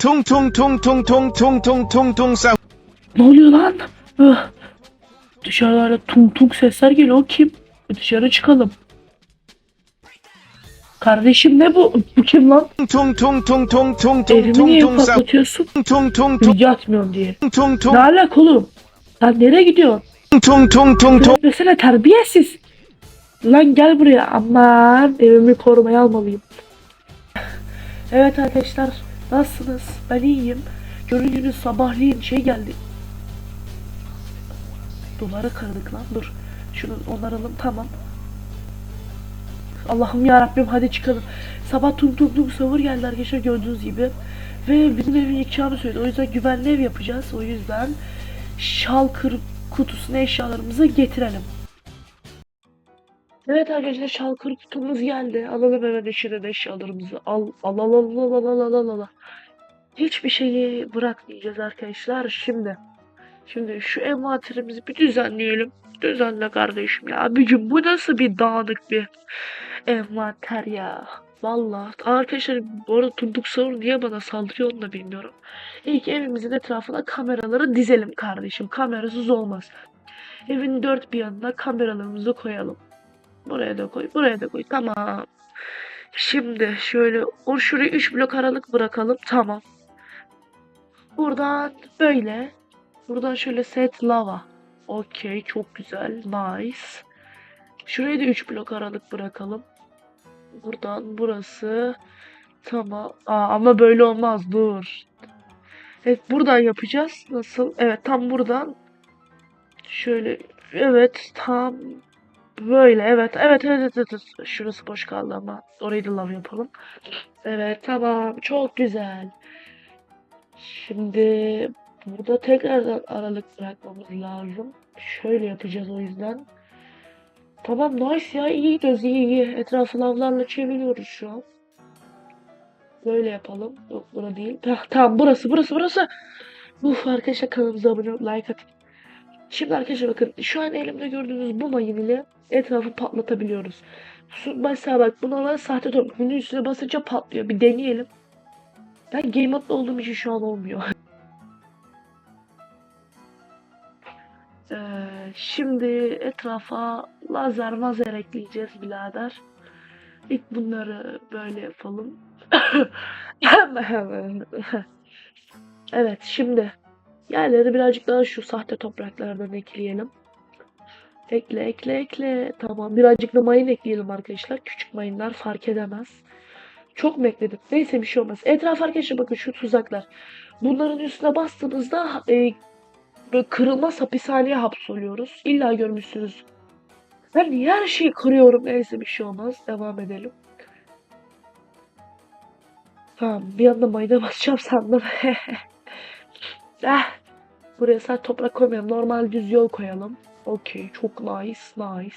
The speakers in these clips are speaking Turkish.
tung tung tung tung tung tung tung tung tung sa Ne oluyor lan? Ah. Dışarıda tung tung sesler geliyor. O kim? Dışarı çıkalım. Kardeşim ne bu? Bu kim lan? tung tung tung tung tung tung niye tung tung sa patlatıyorsun? tung tung tung Video atmıyorum diye. tung tung Ne alaka oğlum? Sen nereye gidiyorsun? tung tung tung tung Desene terbiyesiz. Lan gel buraya. Aman evimi korumaya almalıyım. Evet arkadaşlar. Nasılsınız? Ben iyiyim. Gördüğünüz sabahleyin şey geldi. Doları kırdık lan. Dur. Şunu onaralım. Tamam. Allah'ım ya Rabbim hadi çıkalım. Sabah tum tum tum savur geldi arkadaşlar gördüğünüz gibi. Ve bizim evin yıkacağını söyledi. O yüzden güvenli ev yapacağız. O yüzden şal kır kutusuna eşyalarımızı getirelim. Evet arkadaşlar şalkır kutumuz geldi. Alalım hemen içine de eşyalarımızı. Al al al al al al al al al. Hiçbir şeyi bırakmayacağız arkadaşlar şimdi. Şimdi şu envanterimizi bir düzenleyelim. Düzenle kardeşim ya. Abicim bu nasıl bir dağınık bir envanter ya. Vallahi arkadaşlar bu arada Tunduk Savur niye bana saldırıyor onu da bilmiyorum. İlk evimizin etrafına kameraları dizelim kardeşim. Kamerasız olmaz. Evin dört bir yanına kameralarımızı koyalım. Buraya da koy, buraya da koy. Tamam. Şimdi şöyle o şuraya 3 blok aralık bırakalım. Tamam. Buradan böyle. Buradan şöyle set lava. Okey, çok güzel. Nice. Şuraya da 3 blok aralık bırakalım. Buradan burası. Tamam. Aa, ama böyle olmaz. Dur. Evet, buradan yapacağız. Nasıl? Evet, tam buradan. Şöyle. Evet, tam Böyle evet evet evet evet, evet. Şurası boş kaldı ama orayı da lav yapalım. Evet tamam çok güzel. Şimdi burada tekrardan aralık bırakmamız lazım. Şöyle yapacağız o yüzden. Tamam nice ya iyi gidiyoruz iyi iyi. Etrafı lavlarla çeviriyoruz şu an. Böyle yapalım. Yok bura değil. Tamam burası burası burası. Uf arkadaşlar kanalımıza abone olup like atın. Şimdi arkadaşlar bakın şu an elimde gördüğünüz bu mayın ile etrafı patlatabiliyoruz. Mesela bak buna sahte top. Bunun üstüne basınca patlıyor. Bir deneyelim. Ben game mode'da olduğum için şu an olmuyor. Ee, şimdi etrafa lazer mazer ekleyeceğiz birader. İlk bunları böyle yapalım. evet şimdi yerleri birazcık daha şu sahte topraklardan ekleyelim. Ekle ekle ekle. Tamam birazcık da mayın ekleyelim arkadaşlar. Küçük mayınlar fark edemez. Çok mu ekledim? Neyse bir şey olmaz. Etraf arkadaşlar bakın şu tuzaklar. Bunların üstüne bastığınızda e, böyle kırılmaz hapishaneye hapsoluyoruz. İlla görmüşsünüz. Ben her şeyi kırıyorum? Neyse bir şey olmaz. Devam edelim. Tamam bir anda mayına basacağım sandım. eh, buraya sadece toprak koymayalım. Normal düz yol koyalım. Okey çok nice nice.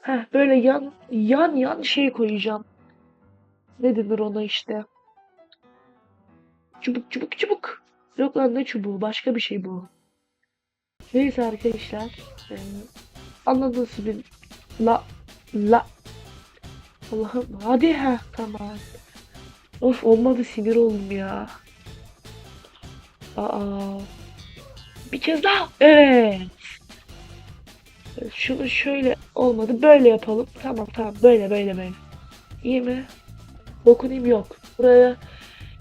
Heh böyle yan yan yan şey koyacağım. Ne denir ona işte. Çubuk çubuk çubuk. Yok lan ne çubuğu başka bir şey bu. Neyse arkadaşlar. Ee, anladınız bir la la Allah'ım hadi ha tamam. Of olmadı sinir oldum ya. Aa. Bir kez daha. Evet. Şunu şöyle olmadı. Böyle yapalım. Tamam tamam. Böyle böyle böyle. İyi mi? Dokunayım yok. Buraya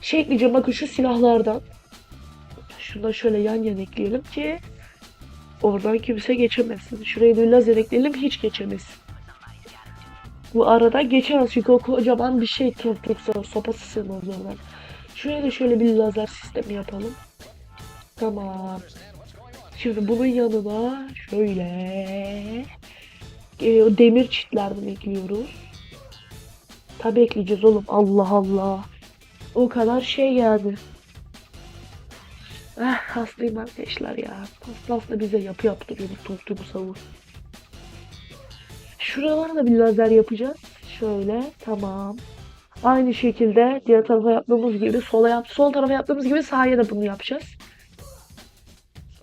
şey ekleyeceğim. Bakın şu silahlardan. Şunu da şöyle yan yana ekleyelim ki oradan kimse geçemesin. Şuraya da lazer ekleyelim. Hiç geçemesin. Bu arada geçemez çünkü o kocaman bir şey Türk Türk sopası sığmaz oradan. Şuraya da şöyle bir lazer sistemi yapalım. Tamam. Şimdi bunun yanına şöyle e, demir çitlerden ekliyoruz. Tabi ekleyeceğiz oğlum. Allah Allah. O kadar şey geldi. Ah hastayım arkadaşlar ya. Hasta hasta bize yapı yaptırıyor bu tortu bu savur. Şuralara da bir lazer yapacağız. Şöyle tamam. Aynı şekilde diğer tarafa yaptığımız gibi sola yap sol tarafa yaptığımız gibi sağa da bunu yapacağız.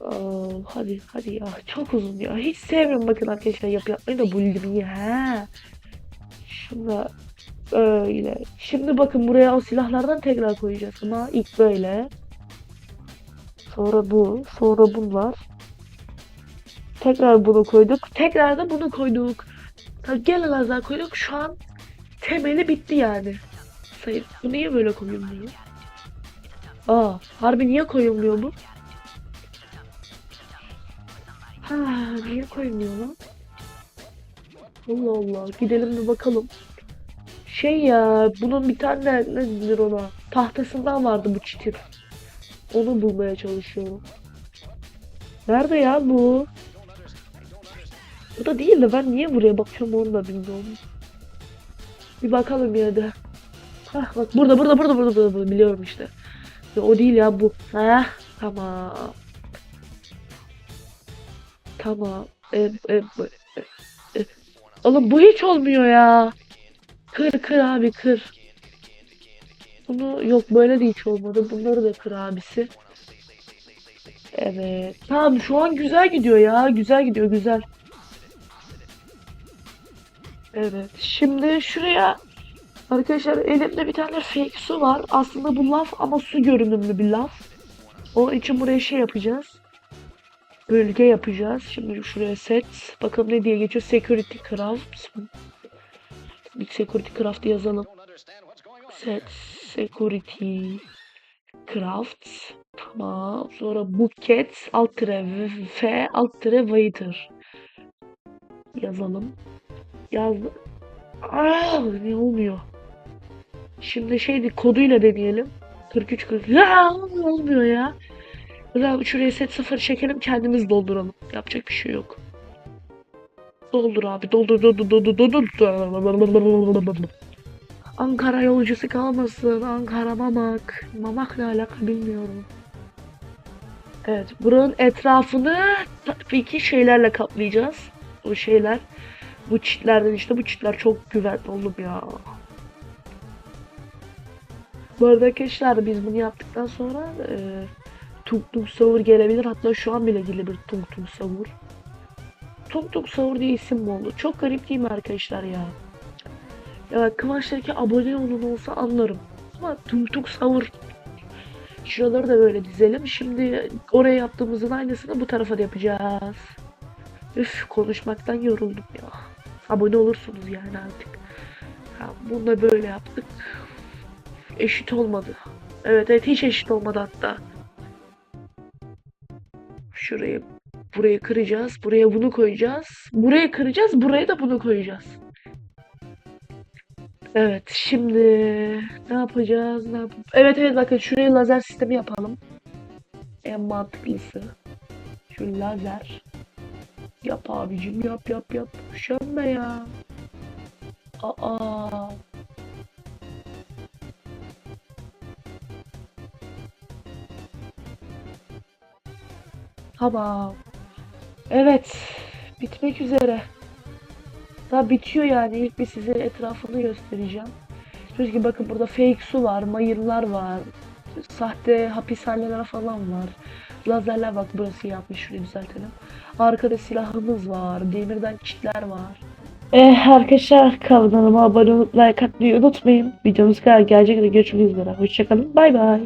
Aa, hadi hadi ya çok uzun ya. Hiç sevmiyorum bakın arkadaşlar yapı yapmayı da buldum ya. Şunu da Öyle. Şimdi bakın buraya o silahlardan tekrar koyacağız ama ilk böyle. Sonra bu. Sonra bunlar. Tekrar bunu koyduk. Tekrar da bunu koyduk. Gene lazer koyduk. Şu an temeli bitti yani. Sayın. Bu niye böyle koyulmuyor? Aa, harbi niye koyulmuyor bu? Ha, niye koyulmuyor lan? Allah Allah. Gidelim bir bakalım. Şey ya, bunun bir tane ne denir ona? Tahtasından vardı bu çitin. Onu bulmaya çalışıyorum. Nerede ya bu? Bu da değil de ben niye buraya bakıyorum onu da bilmiyorum. Bir bakalım ya da. Hah bak burada burada burada burada burada, biliyorum işte. O değil ya bu. Hah tamam. Tamam. E, e, e. Oğlum bu hiç olmuyor ya. Kır kır abi kır. Bunu yok böyle de hiç olmadı. Bunları da kır abisi. Evet. Tamam şu an güzel gidiyor ya. Güzel gidiyor güzel. Evet. Şimdi şuraya arkadaşlar elimde bir tane fake su var. Aslında bu laf ama su görünümlü bir laf. Onun için buraya şey yapacağız. Bölge yapacağız. Şimdi şuraya set. Bakalım ne diye geçiyor. Security craft. Bir security craft yazalım. Set security craft. Tamam. Sonra bucket alt tire f alt waiter. Yazalım. Yazdı. Aa, ne olmuyor? Şimdi şeydi koduyla deneyelim. 43 40. Ya olmuyor ya. Ulan şuraya set sıfır çekelim kendimiz dolduralım. Yapacak bir şey yok. Doldur abi doldur doldur doldur doldur. Ankara yolcusu kalmasın. Ankara mamak. Mamak alaka bilmiyorum. Evet buranın etrafını tabii ki şeylerle kaplayacağız. O şeyler. Bu çitlerden işte bu çitler çok güvenli oğlum ya. Bu arada arkadaşlar biz bunu yaptıktan sonra e, Tung Tung Savur gelebilir. Hatta şu an bile gelebilir Tung Tung Savur. Tung Tung Savur diye isim mi oldu? Çok garip değil mi arkadaşlar ya? Ya Kıvanç'taki abone olun olsa anlarım. Ama Tung Tung Savur Şuraları da böyle dizelim. Şimdi oraya yaptığımızın aynısını bu tarafa da yapacağız. Üf konuşmaktan yoruldum ya. Abone olursunuz yani artık. Ha, bunu da böyle yaptık. Eşit olmadı. Evet evet hiç eşit olmadı hatta. Şurayı burayı kıracağız. Buraya bunu koyacağız. Buraya kıracağız. Buraya da bunu koyacağız. Evet şimdi ne yapacağız? Ne yap evet evet bakın şuraya lazer sistemi yapalım. En mantıklısı. Şu lazer. Yap abicim yap yap yap. Üşenme ya. Aa. Tamam. Evet. Bitmek üzere. Daha bitiyor yani. İlk bir size etrafını göstereceğim. Çünkü bakın burada fake su var, mayırlar var. Sahte hapishaneler falan var. Lazerler bak burası yapmış. Şurayı düzeltelim. Arkada silahımız var. Demirden çitler var. Eh arkadaşlar kanalıma abone olup like atmayı unutmayın. Videomuz kadar gelecek de görüşmek üzere. Hoşçakalın. Bay bay.